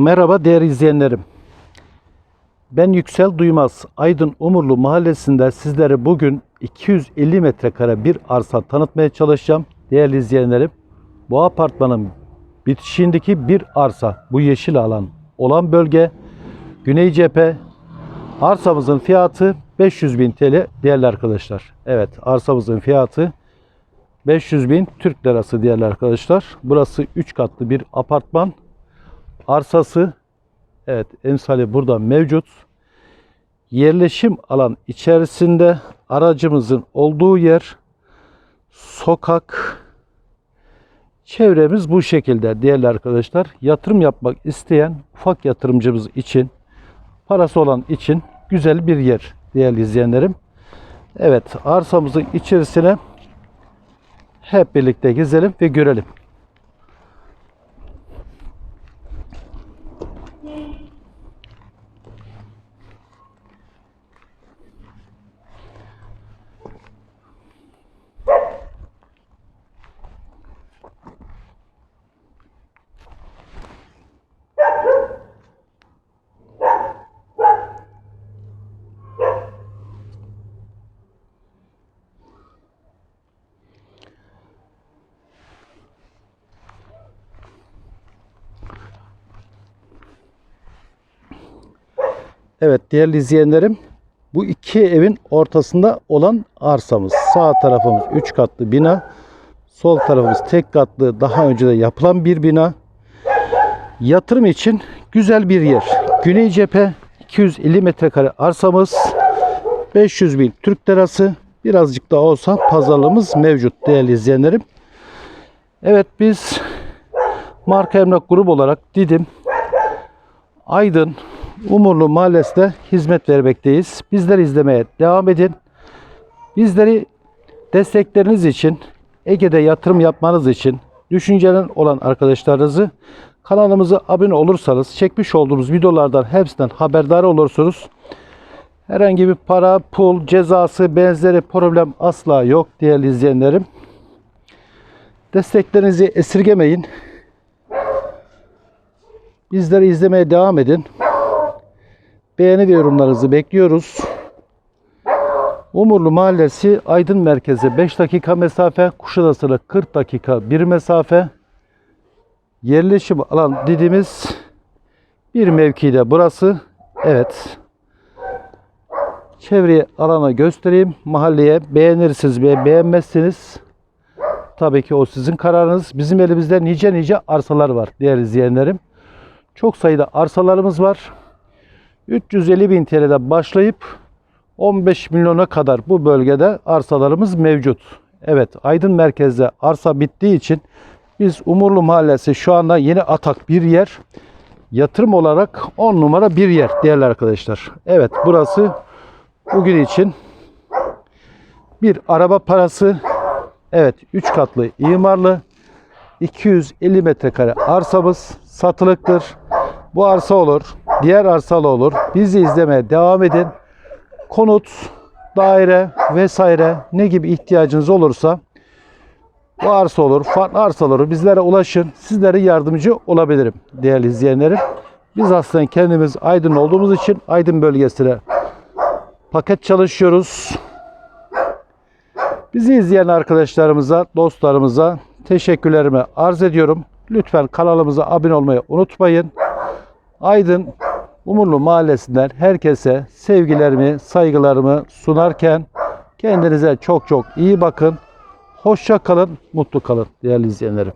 Merhaba değerli izleyenlerim. Ben Yüksel Duymaz. Aydın Umurlu mahallesinde sizlere bugün 250 metrekare bir arsa tanıtmaya çalışacağım. Değerli izleyenlerim, bu apartmanın bitişiğindeki bir arsa, bu yeşil alan olan bölge Güney Cephe. Arsamızın fiyatı 500 bin TL değerli arkadaşlar. Evet arsamızın fiyatı 500 bin Türk lirası değerli arkadaşlar. Burası 3 katlı bir apartman arsası evet emsali burada mevcut. Yerleşim alan içerisinde aracımızın olduğu yer sokak çevremiz bu şekilde değerli arkadaşlar. Yatırım yapmak isteyen ufak yatırımcımız için parası olan için güzel bir yer değerli izleyenlerim. Evet arsamızın içerisine hep birlikte gezelim ve görelim. Evet değerli izleyenlerim bu iki evin ortasında olan arsamız. Sağ tarafımız 3 katlı bina. Sol tarafımız tek katlı daha önce de yapılan bir bina. Yatırım için güzel bir yer. Güney cephe 250 metrekare arsamız. 500 bin Türk lirası. Birazcık da olsa pazarlığımız mevcut değerli izleyenlerim. Evet biz marka emlak grubu olarak Didim, Aydın, Umurlu Mahallesi'nde hizmet vermekteyiz. Bizleri izlemeye devam edin. Bizleri destekleriniz için, Ege'de yatırım yapmanız için düşüncelen olan arkadaşlarınızı kanalımıza abone olursanız çekmiş olduğumuz videolardan hepsinden haberdar olursunuz. Herhangi bir para, pul, cezası, benzeri problem asla yok değerli izleyenlerim. Desteklerinizi esirgemeyin. Bizleri izlemeye devam edin. Beğeni yorumlarınızı bekliyoruz. Umurlu Mahallesi Aydın merkeze 5 dakika mesafe, Kuşadası'na 40 dakika bir mesafe. Yerleşim alan dediğimiz bir mevkide burası. Evet. Çevreyi alana göstereyim. Mahalleye beğenirsiniz veya beğenmezsiniz. Tabii ki o sizin kararınız. Bizim elimizde nice nice arsalar var değerli izleyenlerim. Çok sayıda arsalarımız var. 350 bin TL'den başlayıp 15 milyona kadar bu bölgede arsalarımız mevcut. Evet Aydın merkezde arsa bittiği için biz Umurlu Mahallesi şu anda yeni atak bir yer. Yatırım olarak 10 numara bir yer değerli arkadaşlar. Evet burası bugün için bir araba parası. Evet 3 katlı imarlı 250 metrekare arsamız satılıktır. Bu arsa olur, diğer arsalı olur. Bizi izlemeye devam edin. Konut, daire vesaire ne gibi ihtiyacınız olursa bu arsa olur, farklı arsalar olur. Bizlere ulaşın. Sizlere yardımcı olabilirim değerli izleyenlerim. Biz aslında kendimiz Aydın olduğumuz için Aydın bölgesine paket çalışıyoruz. Bizi izleyen arkadaşlarımıza, dostlarımıza teşekkürlerimi arz ediyorum. Lütfen kanalımıza abone olmayı unutmayın. Aydın Umurlu Mahallesi'nden herkese sevgilerimi, saygılarımı sunarken kendinize çok çok iyi bakın. Hoşça kalın, mutlu kalın değerli izleyenlerim.